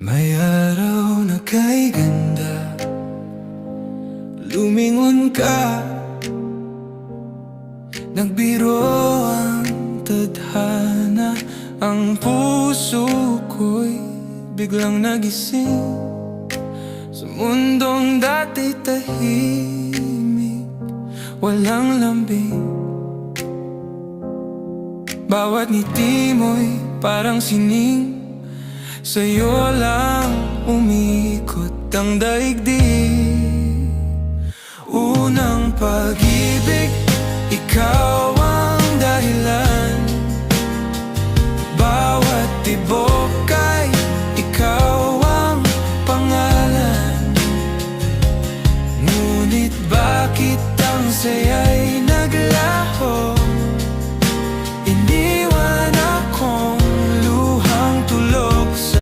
May araw na kay ganda Lumingon ka. Nagbiro ang tadhana Ang puso ko'y biglang nagising. Sa mundong dati tahimik Walang lambing. Bawat ngiti mo'y parang sining Sa'yo lang umikot ang daigdig. Unang pag-ibig, ikaw ang dahilan. Bawat tibok